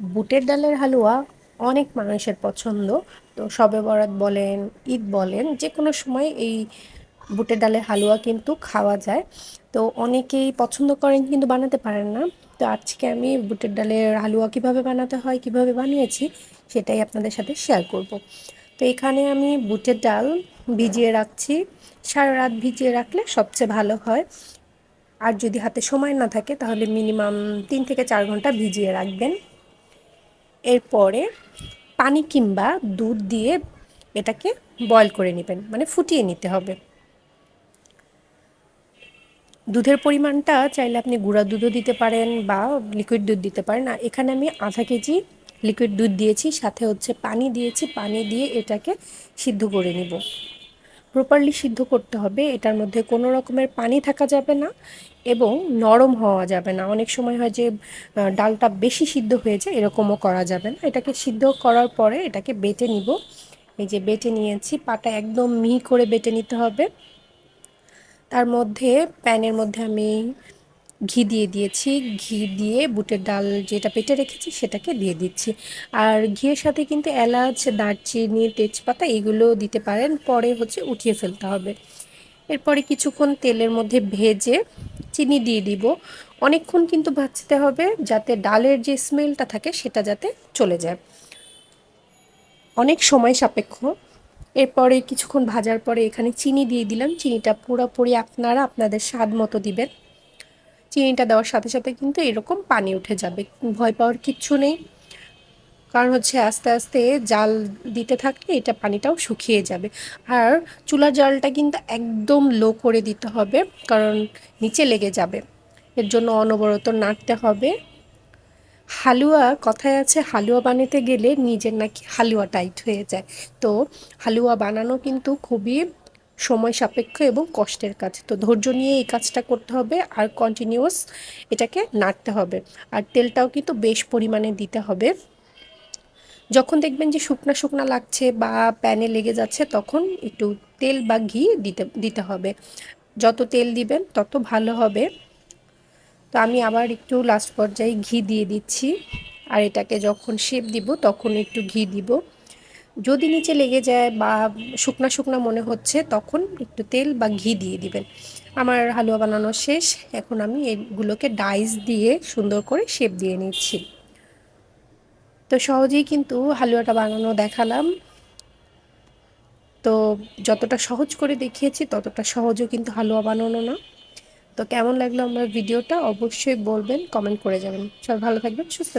বুটের ডালের হালুয়া অনেক মানুষের পছন্দ। তো শবে বরাত বলেন, ঈদ বলেন যে কোনো সময় এই বুটের ডালের হালুয়া কিন্তু খাওয়া যায়। তো অনেকেই পছন্দ করেন কিন্তু বানাতে পারেন না। তো আজকে আমি বুটের ডালের হালুয়া কীভাবে বানাতে হয়, কীভাবে বানিয়েছি, সেটাই আপনাদের সাথে শেয়ার করব। তো এখানে আমি বুটের ডাল ভিজিয়ে রাখছি। সারা রাত ভিজিয়ে রাখলে সবচেয়ে ভালো হয়। আর যদি হাতে সময় না থাকে, তাহলে মিনিমাম তিন থেকে চার ঘণ্টা ভিজিয়ে রাখবেন। এরপরে পানি কিংবা দুধ দিয়ে এটাকে বয়ল করে নেবেন মানে ফুটিয়ে নিতে হবে। দুধের পরিমাণটা চাইলে আপনি গুঁড়া দুধও দিতে পারেন বা লিকুইড দুধ দিতে পারেন। আর এখানে আমি আধা কেজি লিকুইড দুধ দিয়েছি, সাথে হচ্ছে পানি দিয়েছি, পানি দিয়ে এটাকে সিদ্ধ করে নিব। প্রপারলি সিদ্ধ করতে হবে। এটার মধ্যে কোনো রকমের পানি থাকা যাবে না এবং নরম হওয়া যাবে না। অনেক সময় হয় যে ডালটা বেশি সিদ্ধ হয়ে যায়, এরকমও করা যাবে না। এটাকে সিদ্ধ করার পরে এটাকে বেটে নিব। এই যে বেটে নিয়েছি, পাটা একদম মিহি করে বেটে নিতে হবে। তার মধ্যে, প্যানের মধ্যে আমি ঘি দিয়ে দিয়েছি। ঘি দিয়ে বুটের ডাল যেটা পেটে রেখেছি সেটাকে দিয়ে দিচ্ছি। আর ঘিয়ের সাথে কিন্তু এলাচ, দারচিনি, তেজপাতা এগুলো দিতে পারেন। পরে হচ্ছে উঠিয়ে ফেলতে হবে। এরপরে কিছুক্ষণ তেলের মধ্যে ভেজে চিনি দিয়ে দিব। অনেকক্ষণ কিন্তু ভাজতে হবে যাতে ডালের যে স্মেলটা থাকে সেটা যাতে চলে যায়। অনেক সময় সাপেক্ষ। এরপরে কিছুক্ষণ ভাজার পরে এখানে চিনি দিয়ে দিলাম। চিনিটা পুরোপুরি আপনারা আপনাদের স্বাদ মতো দিবেন। চিনিটা দেওয়ার সাথে সাথে কিন্তু এরকম পানি উঠে যাবে। ভয় পাওয়ার কিচ্ছু নেই। কারণ হচ্ছে আস্তে আস্তে জাল দিতে থাকলে এটা পানিটাও শুকিয়ে যাবে। আর চুলার জালটা কিন্তু একদম লো করে দিতে হবে, কারণ নিচে লেগে যাবে। এর জন্য অনবরত নাড়তে হবে। হালুয়া, কথায় আছে, হালুয়া বানাতে গেলে নিজের নাকি হালুয়া টাইট হয়ে যায়। তো হালুয়া বানানো কিন্তু খুবই সময় সাপেক্ষ এবং কষ্টের কাজ। তো ধৈর্য নিয়ে এই কাজটা করতে হবে আর কন্টিনিউয়াস এটাকে নাড়তে হবে। আর তেলটাও কিন্তু বেশ পরিমাণে দিতে হবে। যখন দেখবেন যে শুকনা শুকনা লাগছে বা প্যানে লেগে যাচ্ছে, তখন একটু তেল বা ঘি দিতে দিতে হবে। যত তেল দিবেন তত ভালো হবে। তো আমি আবার একটু লাস্ট পর্যায়ে ঘি দিয়ে দিচ্ছি। আর এটাকে যখন শেপ দিব, তখন একটু ঘি দিব। যদি নিচে লেগে যায় বা শুকনা শুকনা মনে হচ্ছে, তখন একটু তেল বা ঘি দিয়ে দিবেন। আমার হালুয়া বানানো শেষ। এখন আমি এগুলোকে ডাইস দিয়ে সুন্দর করে শেপ দিয়ে নিচ্ছি। তো সহজেই কিন্তু হালুয়াটা বানানো দেখালাম। তো যতটা সহজ করে দেখিয়েছি, ততটা সহজও কিন্তু হালুয়া বানানো না। তো কেমন লাগল আমার ভিডিওটা অবশ্যই বলবেন, কমেন্ট করে যাবেন সবাই ভালো থাকবেন, সুস্থ